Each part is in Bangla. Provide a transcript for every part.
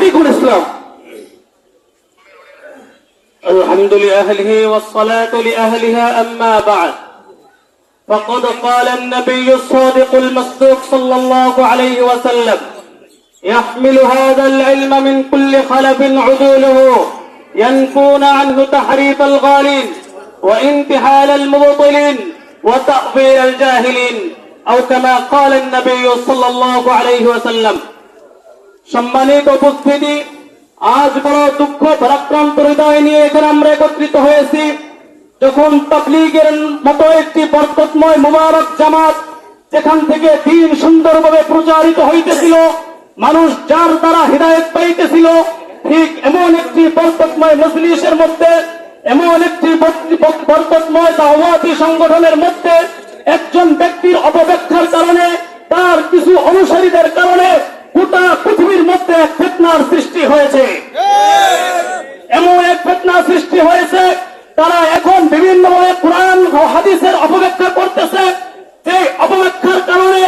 شفيق الإسلام. الحمد لأهله والصلاة لأهلها أما بعد. فقد قال النبي الصادق المصدوق صلى الله عليه وسلم يحمل هذا العلم من كل خلف عدوله ينفون عنه تحريف الغالين وانتحال المبطلين وتأويل الجاهلين أو كما قال النبي صلى الله عليه وسلم সম্মানিত উপস্থিতি, আজ বড় দুঃখ ভারাক্রান্ত হৃদয় নিয়ে এখানে আমরা একত্রিত হয়েছি। যখন তাবলীগের মতো একটি বরকতময় মুবারক জামাত যেখান থেকে দিন সুন্দরভাবে প্রচারিত হইতেছিল, মানুষ যার দ্বারা হৃদায়ত পাইতেছিল, ঠিক এমন একটি বরকতময় মজলিসের মধ্যে, এমন একটি বর- বরকতময় দাওয়াতি সংগঠনের মধ্যে একজন ব্যক্তির অপব্যাখ্যার কারণে তার কিছু অনুসারীদের কারণে গোটা পৃথিবীর মধ্যে এক ফেতনার সৃষ্টি হয়েছে। এমন এক ফেতনা সৃষ্টি হয়েছে, তারা এখন বিভিন্ন কোরআন ও হাদিসের অপব্যাখ্যা করতেছে। যে অপব্যাখ্যার কারণে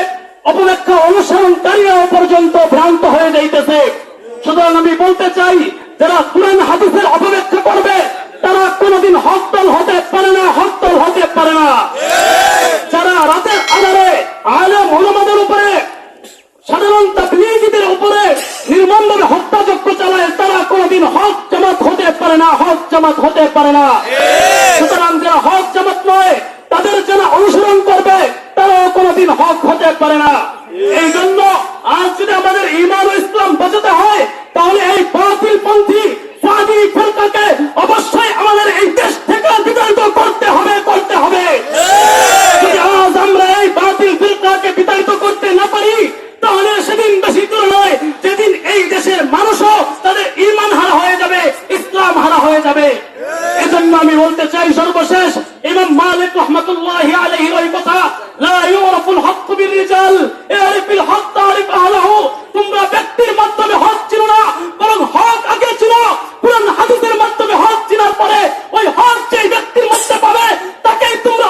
অপব্যাখ্যা অনুসরণকারীরাও পর্যন্ত ভ্রান্ত হয়ে যাইতেছে। সুতরাং আমি বলতে চাই, যারা কোরআন হাদিসের অপব্যাখ্যা করবে, তারা কোনোদিন হকদল হতে পারে না হকদল হতে পারে না। কোনোদিন হক জামাত হতে পারে না হক জামাত হতে পারে না। সুতরাং যারা হক জামাত নয় তাদের যারা অনুসরণ করবে তারাও কোনদিন হক হতে পারে না। এই জন্য আজ যদি আমাদের ইমান ইসলাম বাঁচাতে হয় তাহলে এই বাতিল পন্থী সাদি ফেরকাকে এজন্য আমি বলতে চাই সর্বশেষ, ইমাম মালিক রহমতুল্লাহ আলাইহির ওই কথা, লা ইউরাফুল হক ইয়ারিফুল হক আহলাহু, তোমরা ব্যক্তির মাধ্যমে হক চিনো না, বরং হক আগে চিনো। কোরআন হাদিসের মাধ্যমে হক চিনার পরে ওই হক ব্যক্তির মধ্যে পাবে, তাকেই তোমরা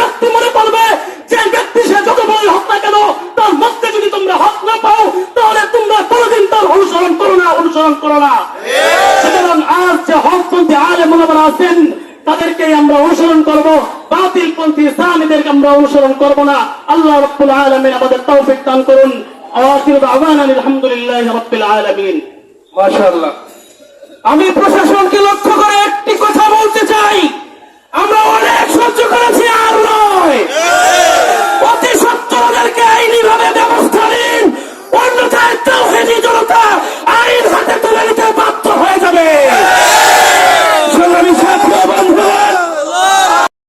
ব্যক্তি মনে করবে। যে ব্যক্তি সে যত বড় হক না কেন, তার মধ্যে যদি তোমরা হক না পাও, তাহলে তোমরা কোনোদিন তার অনুসরণ করো না, অনুসরণ করো না। আজ যে হকপন্থী আলে মনোবল আছেন তাদেরকে আমরা অনুসরণ করব। বাতিল পন্থী ইসলামীদেরকে আমরা অনুসরণ করব না। আল্লাহ রব্বুল আলমিন আমাদের তৌফিক দান করুন। আলহামদুলিল্লাহ রব্বিল আলমিন। মাশাআল্লাহ। আমি প্রশাসনকে